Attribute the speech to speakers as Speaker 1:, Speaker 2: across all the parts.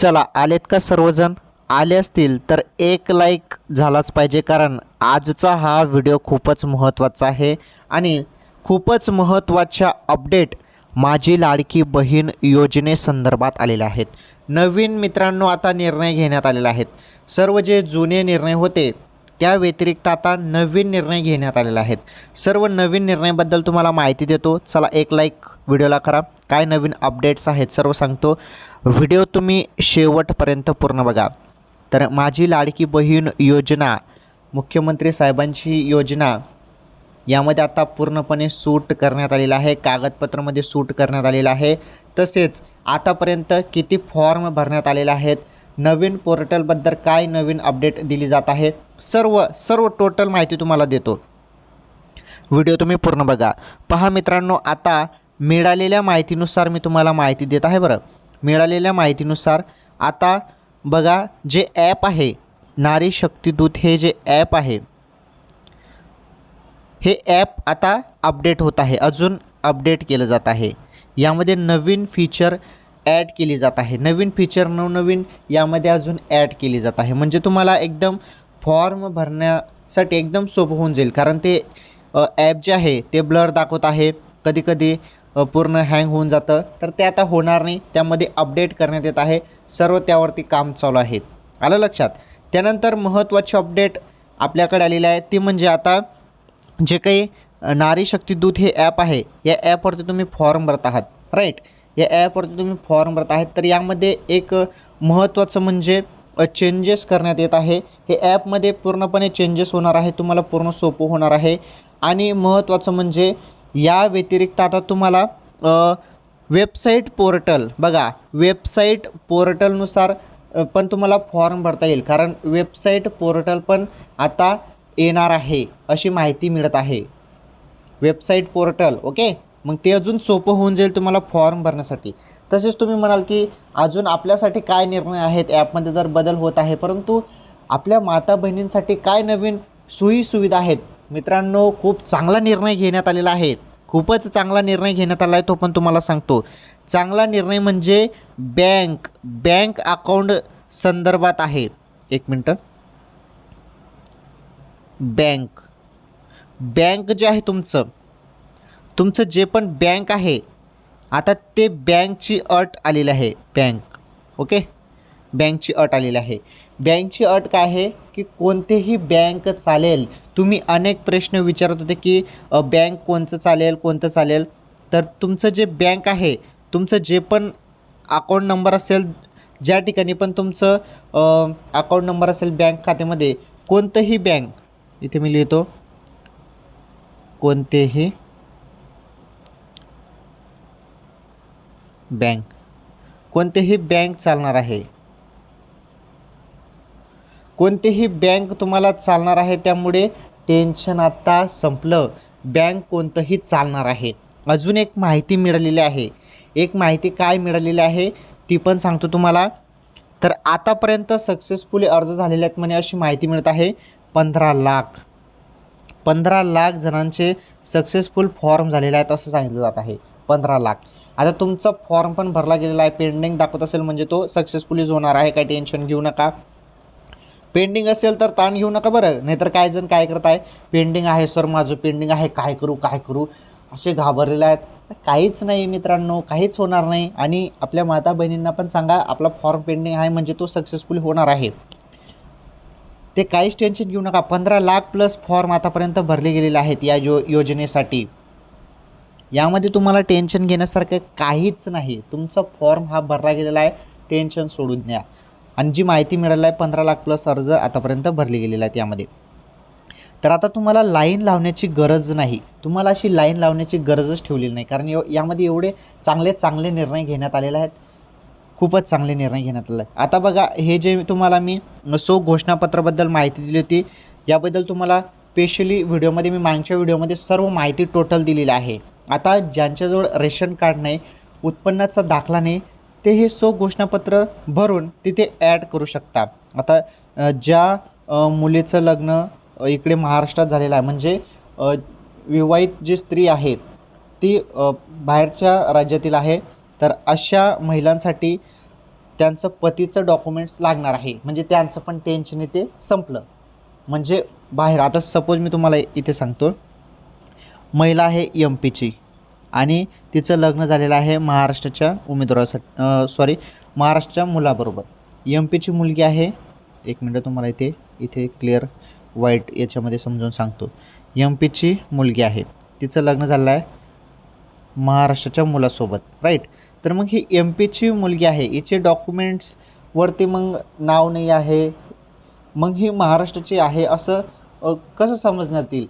Speaker 1: चला आलेत का सर्वजण? आले असतील तर एक लाईक झालाच पाहिजे कारण आजचा हा व्हिडिओ खूपच महत्त्वाचा आहे. आणि खूपच महत्त्वाच्या अपडेट माझी लाडकी बहीण योजनेसंदर्भात आलेल्या आहेत. नवीन मित्रांनो आता निर्णय घेण्यात आलेले आहेत सर्व जे जुने निर्णय होते त्या व्यतिरिक्त आता नवीन निर्णय घेण्यात आलेले आहेत. सर्व नवीन निर्णयाबद्दल तुम्हाला माहिती देतो. चला एक लाईक व्हिडिओला करा. काय नवीन अपडेट्स आहेत सर्व सांगतो. व्हिडिओ तुम्ही शेवटपर्यंत पूर्ण बघा. तर माझी लाडकी बहीण योजना मुख्यमंत्री साहेबांची योजना यामध्ये आता पूर्णपणे सूट करण्यात आलेलं आहे. कागदपत्रामध्ये सूट करण्यात आलेलं आहे. तसेच आतापर्यंत किती फॉर्म भरण्यात आलेले आहेत? नवीन पोर्टलबद्दल काय नवीन अपडेट दिली जात आहे? सर्व सर्व टोटल माहिती तुम्हाला देतो. व्हिडिओ तुम्ही पूर्ण बघा. पहा मित्रांनो आता मिळालेल्या माहितीनुसार मी तुम्हाला माहिती देत आहे बरं. मिळालेल्या माहितीनुसार आता बघा जे ॲप आहे नारी शक्तीदूत हे जे ॲप आहे हे ॲप आता अपडेट होत आहे. अजून अपडेट केलं जात आहे. यामध्ये नवीन फीचर ॲड केली जात आहे. नवीन फीचर नवनवीन यामध्ये अजून ॲड केली जात आहे. म्हणजे तुम्हाला एकदम फॉर्म भरण्यासाठी एकदम सोपं होऊन जाईल. कारण ते ॲप जे आहे ते ब्लर दाखवत आहे. कधीकधी पूर्ण हँग होऊन जातं. तर ते आता होणार नाही. त्यामध्ये अपडेट करण्यात येत आहे. सर्व त्यावरती काम चालू आहे. आलं लक्षात? त्यानंतर महत्त्वाची अपडेट आपल्याकडे आलेली आहे. ती म्हणजे आता जे काही नारी शक्ती दूत हे ॲप आहे या ॲपवरती तुम्ही फॉर्म भरत आहात. राईट? या ॲपवरती तुम्ही फॉर्म भरत आहात. तर यामध्ये एक महत्त्वाचं म्हणजे चेंजेस करण्यात येत आहे. हे ॲपमध्ये पूर्णपणे चेंजेस होणार आहे. तुम्हाला पूर्ण सोपं होणार आहे. आणि महत्त्वाचं म्हणजे या व्यतिरिक्त आता तुम्हाला वेबसाईट पोर्टल बघा. वेबसाईट पोर्टलनुसार पण तुम्हाला फॉर्म भरता येईल. कारण वेबसाईट पोर्टल पण आता येणार आहे अशी माहिती मिळत आहे. वेबसाईट पोर्टल ओके मग ते अजून सोपं होऊन जाईल तुम्हाला फॉर्म भरण्यासाठी. तसेच तुम्ही म्हणाल की अजून आपल्यासाठी काय निर्णय आहेत? ॲपमध्ये जर बदल होत आहे परंतु आपल्या माता बहिणींसाठी काय नवीन सोयी सुविधा आहेत? मित्रांनो खूप चांगला निर्णय घेण्यात आलेला आहे. खूपच चांगला निर्णय घेण्यात आला आहे तो पण तुम्हाला सांगतो. चांगला निर्णय म्हणजे बँक बँक अकाउंट संदर्भात आहे. एक मिनटं. बँक बँक जे आहे तुमचं तुमचं जे पण बँक आहे आता ते बँकची अट आलेली आहे बँक. ओके? बँकची अट आलेली आहे. बँकची अट काय आहे की कोणतेही बँक चालेल. तुम्ही अनेक प्रश्न विचारत होते की बँक कोणतं चालेल कोणतं चालेल? तर तुमचं जे बँक आहे तुमचं जे पण अकाउंट नंबर असेल ज्या ठिकाणी पण तुमचं अकाउंट नंबर असेल बँक खात्यामध्ये कोणतंही बँक इथे मी लिहितो कोणतेही बँक. कोणतेही बँक चालणार आहे. कोणतेही बँक तुम्हाला चालणार आहे त्यामुळे टेन्शन आता संपलं. बँक कोणतंही चालणार आहे. अजून एक माहिती मिळालेली आहे. एक माहिती काय मिळालेली आहे ती पण सांगतो तुम्हाला. तर आतापर्यंत सक्सेसफुली अर्ज झालेले आहेत म्हणे अशी माहिती मिळत आहे. पंधरा लाख. पंधरा लाख जणांचे सक्सेसफुल फॉर्म झालेले आहेत असं सांगितलं जात आहे. पंधरा लाख. आता तुमचा फॉर्म पण भरला गेलेला आहे. पेंडिंग दाखवत असेल म्हणजे तो सक्सेसफुलीच होणार आहे. काही टेन्शन घेऊ नका. पेंडिंग असेल तर ताण घेऊ नका बरं. नाहीतर काय जण काय करत आहे पेंडिंग आहे सर माझं पेंडिंग आहे. काय करू काय करू? असे घाबरलेले आहेत. काहीच नाही मित्रांनो. काहीच होणार नाही. आणि आपल्या माता बहिणींना पण सांगा आपला फॉर्म पेंडिंग आहे म्हणजे तो सक्सेसफुल होणार आहे. ते काहीच टेन्शन घेऊ नका. पंधरा लाख प्लस फॉर्म आतापर्यंत भरले गेलेले आहेत या जो योजनेसाठी. यामध्ये तुम्हाला टेन्शन घेण्यासारखं काहीच नाही. तुमचा फॉर्म हा भरला गेलेला आहे. टेन्शन सोडून द्या. आणि जी माहिती मिळाली आहे पंधरा लाख प्लस अर्ज आतापर्यंत भरले गेलेला आहे यामध्ये. तर आता तुम्हाला लाईन लावण्याची गरज नाही. तुम्हाला अशी लाईन लावण्याची गरजच ठेवलेली नाही. कारण यामध्ये एवढे चांगले चांगले निर्णय घेण्यात आलेले आहेत. खूपच चांगले निर्णय घेण्यात आले आहेत. आता बघा हे जे तुम्हाला मी सो घोषणापत्राबद्दल माहिती दिली होती याबद्दल तुम्हाला स्पेशली व्हिडिओमध्ये मी मागच्या व्हिडिओमध्ये सर्व माहिती टोटल दिलेली आहे. आता ज्यांच्याजवळ रेशन कार्ड नाही उत्पन्नाचा दाखला नाही ते हे सो घोषणापत्र भरून तिथे ॲड करू शकता. आता ज्या मुलीचं लग्न इकडे महाराष्ट्रात झालेलं आहे म्हणजे विवाहित जी स्त्री आहे ती बाहेरच्या राज्यातील आहे तर अशा महिलांसाठी त्यांचं पतीचं डॉक्युमेंट्स लागणार आहे. म्हणजे त्यांचं पण टेन्शन इथे संपलं. म्हणजे बाहेर आता सपोज मी तुम्हाला इथे सांगतो. महिला आहे एम पीची आणि तिचं लग्न झालेलं आहे महाराष्ट्राच्या उमेदवारासाठी सॉरी महाराष्ट्राच्या मुलाबरोबर. एम पीची मुलगी आहे. एक मिनटं तुम्हाला इथे इथे क्लिअर वाईट याच्यामध्ये समजून सांगतो. एम पीची मुलगी आहे. तिचं लग्न झालं आहे महाराष्ट्राच्या मुलासोबत राईट तर मग ही एम पीची मुलगी आहे. हिचे डॉक्युमेंट्सवरती मग नाव नाही आहे. मग ही महाराष्ट्राची आहे असं कसं समजण्यात येईल?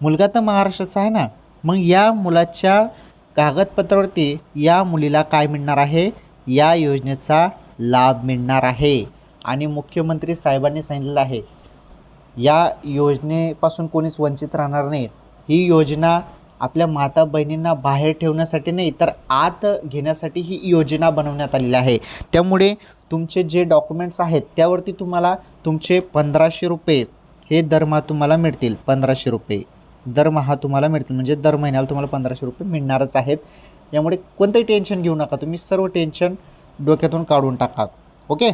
Speaker 1: मुलगा तर महाराष्ट्राचा आहे ना? मग या मुलाच्या कागदपत्रावरती या मुलीला काय मिळणार आहे? या योजनेचा लाभ मिळणार आहे. आणि मुख्यमंत्री साहेबांनी सांगितलेलं आहे या योजनेपासून कोणीच वंचित राहणार नाही. ही योजना आपल्या माता बहिणींना बाहेर ठेवण्यासाठी नाही तर आत घेण्यासाठी ही योजना बनवण्यात आलेली आहे. त्यामुळे तुमचे जे डॉक्युमेंट्स आहेत त्यावरती तुम्हाला तुमचे पंधराशे रुपये हे दरमहा तुम्हाला मिळतील पंधराशे रुपये. दरमहा तुम्हाला मिळतील. म्हणजे दर महिन्याला तुम्हाला पंधराशे रुपये मिळणारच आहेत. यामुळे कोणतंही टेन्शन घेऊ नका तुम्ही. सर्व टेन्शन डोक्यातून काढून टाका. ओके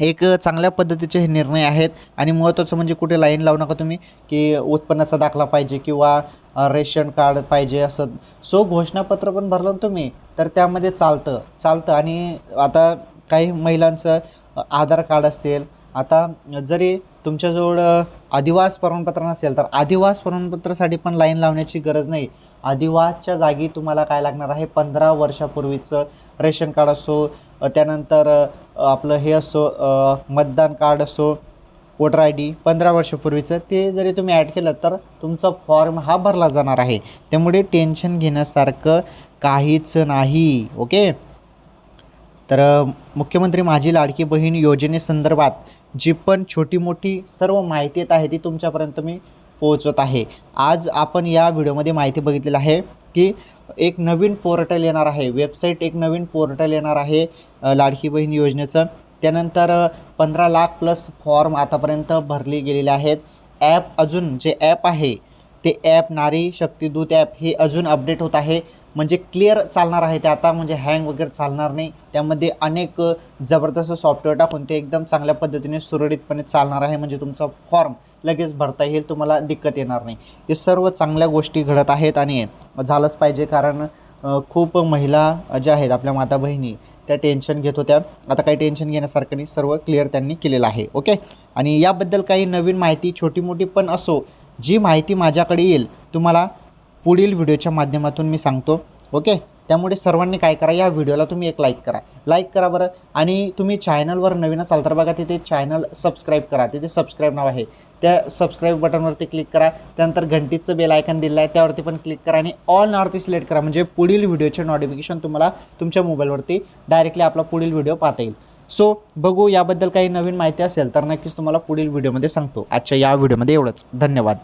Speaker 1: एक चांगल्या पद्धतीचे हे निर्णय आहेत. आणि महत्त्वाचं म्हणजे कुठे लाईन लावू नका तुम्ही की उत्पन्नाचा दाखला पाहिजे किंवा रेशन कार्ड पाहिजे असं. सो घोषणापत्र पण भरलं ना तुम्ही तर त्यामध्ये चालतं. चालतं आणि आता काही महिलांचं आधार कार्ड असेल आता जरी तुमच्याजवळ आदिवास प्रमाणपत्र नसेल तर आदिवास प्रमाणपत्रासाठी पण लाईन लावण्याची गरज नाही. आदिवासच्या जागी तुम्हाला काय लागणार आहे? पंधरा वर्षापूर्वीचं रेशन कार्ड असो त्यानंतर आपलं हे असो मतदान कार्ड असो वोटर आय डी पंधरा वर्षापूर्वीचं ते जरी तुम्ही ॲड केलं तर तुमचा फॉर्म हा भरला जाणार आहे. त्यामुळे टेन्शन घेण्यासारखं काहीच नाही ओके? तर मुख्यमंत्री माझी लाडकी बहीण योजनेसंदर्भात जी पण छोटी मोठी सर्व माहिती येत आहे ती तुमच्यापर्यंत मी पोहोचवत आहे. आज आपण या व्हिडिओमध्ये माहिती बघितलेली आहे की एक नवीन पोर्टल येणार आहे. वेबसाईट एक नवीन पोर्टल येणार आहे लाडकी बहीण योजनेचं. त्यानंतर पंधरा लाख प्लस फॉर्म आतापर्यंत भरले गेलेले आहेत. ॲप अजून जे ॲप आहे ते ॲप नारी शक्तिदूत ॲप हे अजून अपडेट होत आहे. म्हणजे क्लिअर चालणार आहे ते आता. म्हणजे हँग वगैरे चालणार नाही. त्यामध्ये अनेक जबरदस्त सॉफ्टवेअर टाकून ते एकदम चांगल्या पद्धतीने सुरळीतपणे चालणार आहे. म्हणजे तुमचा फॉर्म लगेच भरता येईल. तुम्हाला दिक्कत येणार नाही. हे सर्व चांगल्या गोष्टी घडत आहेत आणि झालंच पाहिजे. कारण खूप महिला ज्या आहेत आपल्या माता बहिणी त्या टेन्शन घेत होत्या. आता काही टेन्शन घेण्यासारखं नाही. सर्व क्लिअर त्यांनी केलेलं आहे. ओके आणि याबद्दल काही नवीन माहिती छोटी मोठी पण असो जी माहिती माझ्याकडे येईल तुम्हाला पुढील व्हिडिओच्या माध्यमातून मी सांगतो. ओके? त्यामुळे सर्वांनी काय करा या व्हिडिओला तुम्ही एक लाईक करा. लाईक करा बरं. आणि तुम्ही चॅनलवर नवीन असाल तर बघा तिथे चॅनल सबस्क्राईब करा. तिथे सबस्क्राईब नाव आहे. त्या सबस्क्राईब बटनवरती क्लिक करा. त्यानंतर घंटीचं बेल आयकन दिलं आहे त्यावरती पण क्लिक करा आणि ऑल नॉर्थी सिलेक्ट करा. म्हणजे पुढील व्हिडिओचे नोटिफिकेशन तुम्हाला तुमच्या मोबाईलवरती डायरेक्टली आपला पुढील व्हिडिओ पाहता येईल. सो बघू याबद्दल काही नवीन माहिती असेल तर नक्कीच तुम्हाला पुढील व्हिडिओमध्ये सांगतो. आजच्या या व्हिडिओमध्ये एवढंच. धन्यवाद.